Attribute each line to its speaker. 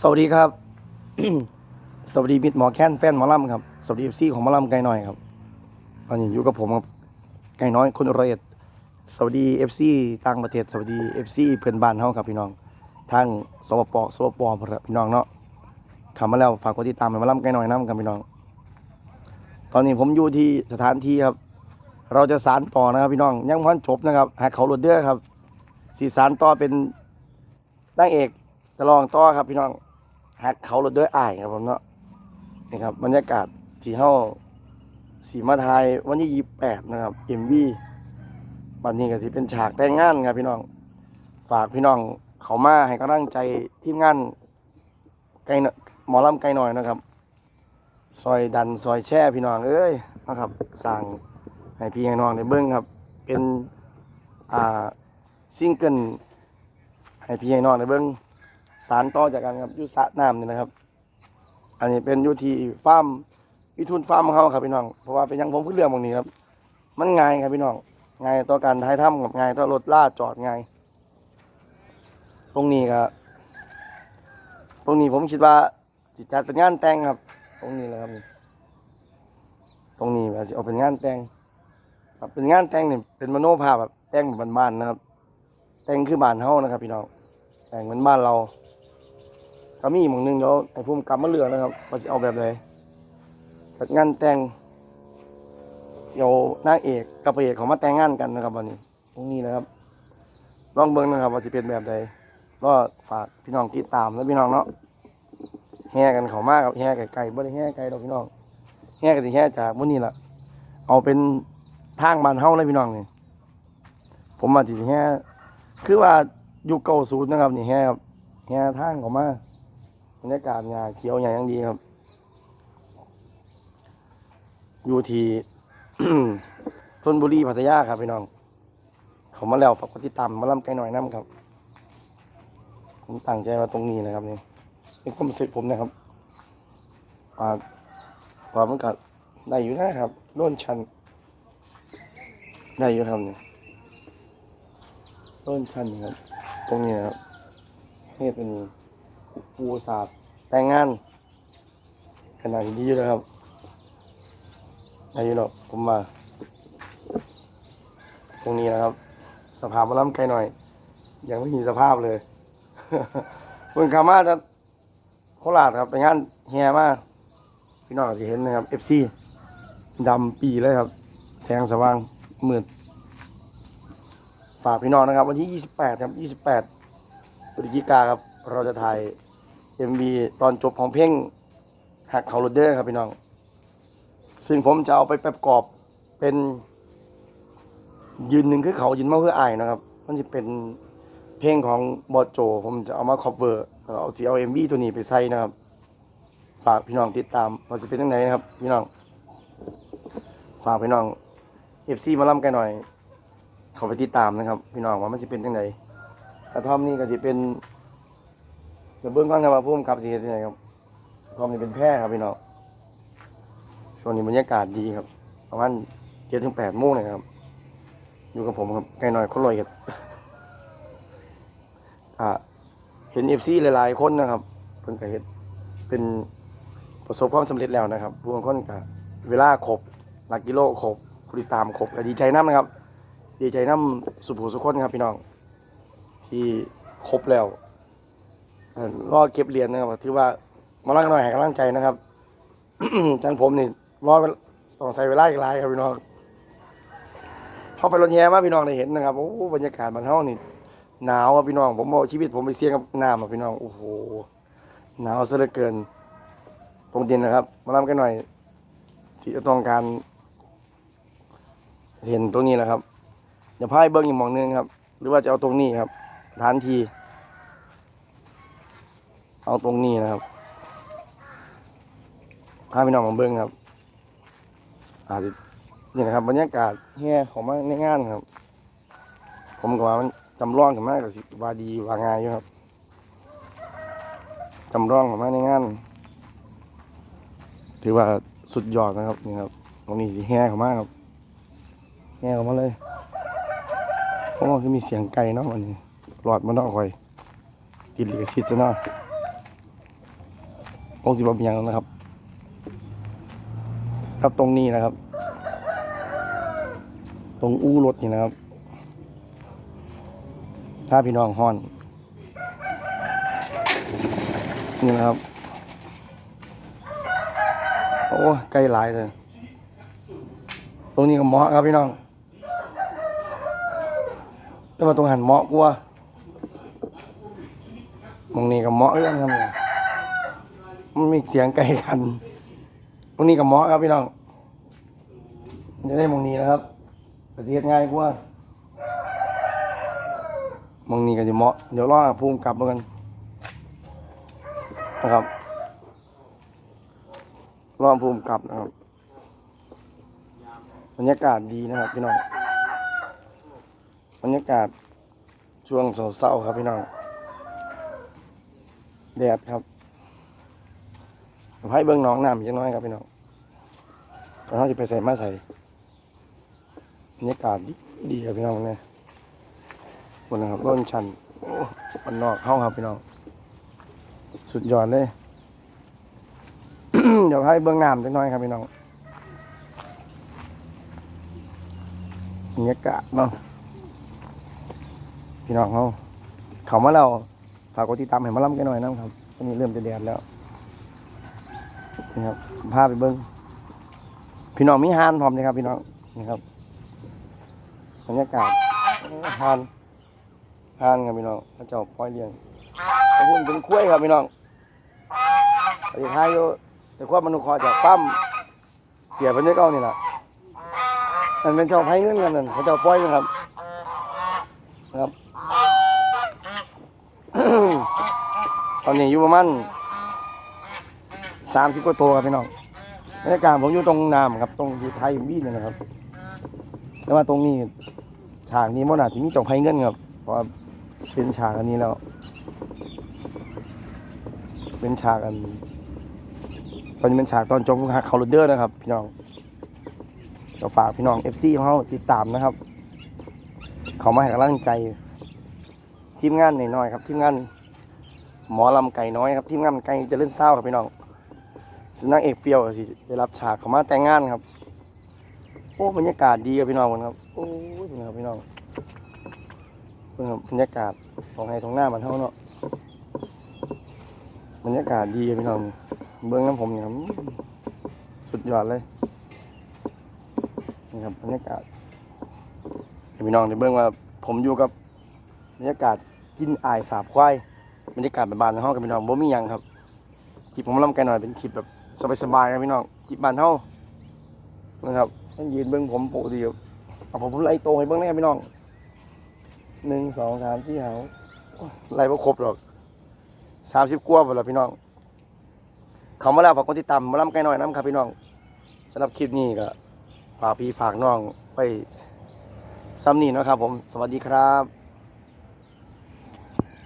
Speaker 1: สวัสดีครับ สวัสดีมิตรหมอแค้นแฟนหมอลำครับ สวัสดีเอฟซีของหมอลำไกลหน่อยครับตอนนี้อยู่กับผมครับไกลน้อยคนละเอียดสวัสดีเอฟซีต่างประเทศ สวัสดีเอฟซีเพื่อนบ้านเฮาครับพี่น้อง ทางสปปสปปพี่น้องเนาะข้ามาแล้วฝากกดติดตามหมอลำไกลหน่อยน้ำกันพี่น้อง ตอนนี้ผมอยู่ที่สถานที่ครับ เราจะสารต่อนะครับพี่น้องยังพันจบนะครับหากเขาหลุดเด้อครับสีสารต่อเป็นนางเอก สลองต่อครับพี่น้องหักเขารถด้วยอ้ายครับผมเนาะนี่ครับบรรยากาศที่เฮาสีมาไทยวันที่ยี่แปดนะครับเอ็มวีวันนี้ก็ที่เป็นฉากแต่งงานครับพี่น้อง ฝากพี่น้องเขามาให้กำลังใจทีมงานไกลหมอลำไกลหน่อยนะครับ ซอยดันซอยแช่พี่น้องเอ้ยนะครับสั่งให้พี่ให้น้องได้เบิ้งครับ เป็นอ่าซิงเกิลให้พี่ให้น้องได้เบิ้ง สารต่อจากกันครับยุสะน้ำนี่นะครับ อันนี้เป็นยุทีฟาร์มวิทุนฟาร์มของเขาครับพี่น้องเพราะว่าเป็นยังผมเพิ่งเรื่องบางนี้ครับ มันง่ายครับพี่น้องง่ายต่อการถ่ายทำกับง่ายต่อรถล่าจอดง่ายตรงนี้ครับตรงนี้ผมคิดว่าสิจัดเป็นงานแต่งครับ ตรงนี้แหละครับ ตรงนี้ว่าสิเอาเป็นงานแต่งครับเป็นงานแต่งเนี่ยเป็นมโนภาพแบบแต่งแบบบ้านๆนะครับ แต่งคือบ้านเฮานะครับ พี่น้องแต่งเหมือนบ้านเรา ก็มีหมองหนึงเดี๋ยวไอ้ภูมิกรรมมาเลือกนะครับว่าจะเอาแบบไหนจัดงานแต่งสิเอานางเอกกับพระเอกเขามาแต่งงานกันนะครับวันนี้ตรงนี้นะครับลองเบิ่งนะครับว่าจะเป็นแบบใดก็ฝากพี่น้องติดตามแล้วพี่น้องเนาะแห่กันเขามากครับแห่ไกลๆบ่ได้แห่ไกลดอกพี่น้องแห่กันสิแห่จากมื้อนี้ล่ะ เอาเป็นทางบ้านเฮาเลยพี่น้องนี่ผมมาสิแห่คือว่ายุคเก่าศูนย์นะครับ นี่แห่ครับแห่ทางออกมา บรรยากาศงาเขียวอย่างยังดีครับ อยู่ที่ชนบุรีพัทยาครับพี่น้อง เขามาแล้วฝากกดติดตามมาล่ำไกลหน่อยน้ำครับ ผมตั้งใจว่าตรงนี้นะครับนี่เป็นความรู้สึกผมนะครับอ่าความมันกัดได้อยู่นะครับโน่นชัน ได้อยู่ครับนี่โน่นชันครับ ตรงนี้นะครับนี่เป็น ปูสาดแต่งงานขนาดดีอยู่นะครับอายุเนาะผมมา ตรงนี้นะครับ สภาพมาล้ำไกลหน่อย ยังไม่มีสภาพเลยเพิ่งขามาจะโคราชครับไปงานแฮมาพี่น้องอาจะเห็นนะครับ FC ดำปีเลยครับ แสงสว่างมืดฝากพี่น้องนะครับ วันที่ 28 ครับ 28พฤศจิกาครับ เราจะถ่าย MV ตอนจบของเพลงหักเขาโรเดอร์ครับพี่น้อง ซึ่งผมจะเอาไปประกอบเป็นยืนหนึ่งคือเขายืนมาเพื่ออายนะครับ มันจะเป็นเพลงของบอโจ ผมจะเอามาคอ v เวอร์เอาสีเอาเอ็มวีตัวนี้ไปใส่นะครับ ฝากพี่น้องติดตามว่าจะเป็นยังไงนะครับ พี่น้อง ฝากพี่น้องเอฟซีมาล่ำกันหน่อย เขาไปติดตามนะครับ พี่น้องว่ามันจะเป็นยังไงกระท่อมนี่ก็จะเป็น เดี๋ยวเบื้องต้นครับว่าพุ่มกับสิเฮ็ดยังไงครับกรอมนี่เป็นแพร่ครับพี่น้องช่วงนี้บรรยากาศดีครับประมาณเจ็ดถึงแปดโมงนะครับ อยู่กับผมครับไกลหน่อยคนลอยเห็ดอ่าเห็นเอฟซีหลายๆคนนะครับ เพิ่นก็เห็ดเป็นประสบความสำเร็จแล้วนะครับบางคนก็เวลาครบหลักกิโลครบผู้ติดตามครบดีใจน้ำนะครับ ดีใจน้ำสุภูสุขคนครับพี่น้อง ที่ครบแล้ว รอเก็บเหรียญนะครับถือว่ามาลังหน่อยให้กำลังใจนะครับจังผมนี่รอเวลาต้องใส่เวลาอีกหลายครับพี่น้องเข้าไปรถแห่มาพี่น้องได้เห็นนะครับโอ้บรรยากาศมันเท่านี่หนาวครับพี่น้อง ผมเอาชีวิตผมไปเสี่ยงกับน้ำอะพี่น้องโอ้โหหนาวซะเหลือเกินตรงดินนะครับ มาล่ำกันหน่อยสีต้องการเห็นตรงนี้นะครับเดี๋ยวพายเบิ้งอีกหมองหนึงครับ หรือว่าจะเอาตรงนี้ครับฐานที เอาตรงนี้นะครับพาพี่น้องมาเบิ้งครับ อาจจะนี่นะครับ บรรยากาศแห่ของมาในงานครับ ผมก็ว่ามันจำลองกันมากกับสิว่าดีว่าง่ายอยู่ครับจำลองกันมาในงาน ถือว่าสุดยอดนะครับนี่ครับตรงนี้สิแห่เขามากครับแห่เขามาเลยโอ้คือมีเสียงไก่เนาะวันนี้หลอดมันต้องคอยติดลิขสิทธิ์ซะเนาะ คงสิบ่มียงแล้วนะครับ ครับตรงนี้นะครับ ตรงอู้รถนี่นะครับ ถ้าพี่น้องฮ้อน นี่นะครับ โอ้ใกล้หลายเลย ตรงนี้ก็เหมาะครับพี่น้องแต่ว่าตรงหันเหมาะกว่าตรงนี้ก็เหมาะเรื่องครับเนี่ย มันมีเสียงไกลกันตรงนี้ก็เหมาะครับพี่น้องจะได้มองนี้นะครับเสียดง่ายกว่ามองนี้ก็จะเหมาะเดี๋ยวรอภูมิกลับแล้วกันนะครับรอภูมิกลับนะครับบรรยากาศดีนะครับพี่น้องบรรยากาศช่วงเศร้าๆครับพี่น้องแดดครับ ให้เบื้องน้องน้ำอีกจักหน้อยครับพี่น้องตอนเขาจะไปใส่มาใส่บรรยากาศดีดีครับพี่น้องเนี่ยคนนะครับร่นชันโอ้มันนอกเข้าครับพี่น้อง สุดยอดเลย เดี๋ยวให้เบื้องน้ำจักหน้อยครับพี่น้องบรรยากาศเนาะพี่น้องเขาเขามาเราฝากกดติดตามให้มาล่ำกันหน่อยนะครับตอนนี้เริ่มจะแดดแล้ว นี่ครับพาไปเบิ้งพี่น้องมีฮานพร้อมนะครับ พี่น้องนี่ครับบรรยากาศฮานฮานครับพี่น้องพระเจ้าปล่อยเลี้ยงขอบคุณเป็นกล้วยครับพี่น้องไอ้ท้ายอยู่แต่ความนุษย์คอจากปั้มเสียพันเจ้าเก้านี่แหละมันเป็นเจ้าไพ่เงินกันนั่นเขาเจ้าปล่อยนะครับครับ ตอนนี้อยู่ประมาณ สามสิบกว่าตัวครับพี่น้องบรรยากาศผมอยู่ตรงน้ำครับ ตรงที่ไทยบีนี่นะครับ แต่ว่าตรงนี้ฉากนี้มันอาจจะมีเจงไพเงินครับ เพราะเป็นฉากอันนี้แล้ว เป็นฉากอันตอนนี้เป็นฉากตอนจบของเขาโรเดอร์นะครับ พี่น้องเราฝากพี่น้องเอฟซีของเขาติดตามนะครับ เขามาให้กำลังใจ ทีมงานหน่อยๆครับ ทีมงานหมอลำไก่น้อยครับ ทีมงานไก่จะเล่นเศร้าครับพี่น้อง นัขเอกเปรียวสิได้รับฉากเขามาแต่งงานครับ โอ้บรรยากาศดีครับพี่น้องครับ โอ้ยนะครับพี่น้องเบิ่งครับรรยากาศของไห้ตรงหน้ามันเท่าเนาะบรรยากาศดีครับพี่น้องเบื้องน้ำผมเนี่ยครับสุดยอดเลยนี่ครับบรรยากาศพี่น้องได้เบื้องว่าผมอยู่กับบรรยากาศกินอายสาบควายบรรยากาศบ้านๆในห้องกับพี่น้องบ่มียังครับคลิปผมลำกันหน่อยเป็นคลิปแบบ สบายๆครับพี่น้องคลิปบ้านเฮานะครับต้องยืนเบิ้องผมปกติครับเอาผมไล่โตให้เบิ้งได้ครับพี่น้องหนึ่งสองสามสี่ห้าไล่บ่ครบหรอกสามสิบกว่าหมดแล้วพี่น้องเขามาแล้วฝากกดติดตามมาลำกันหน่อยนะครับพี่น้องสำหรับคลิปนี้ก็ฝากพี่ฝากน้องไปซ้ำนี่นะครับผมสวัสดีครับ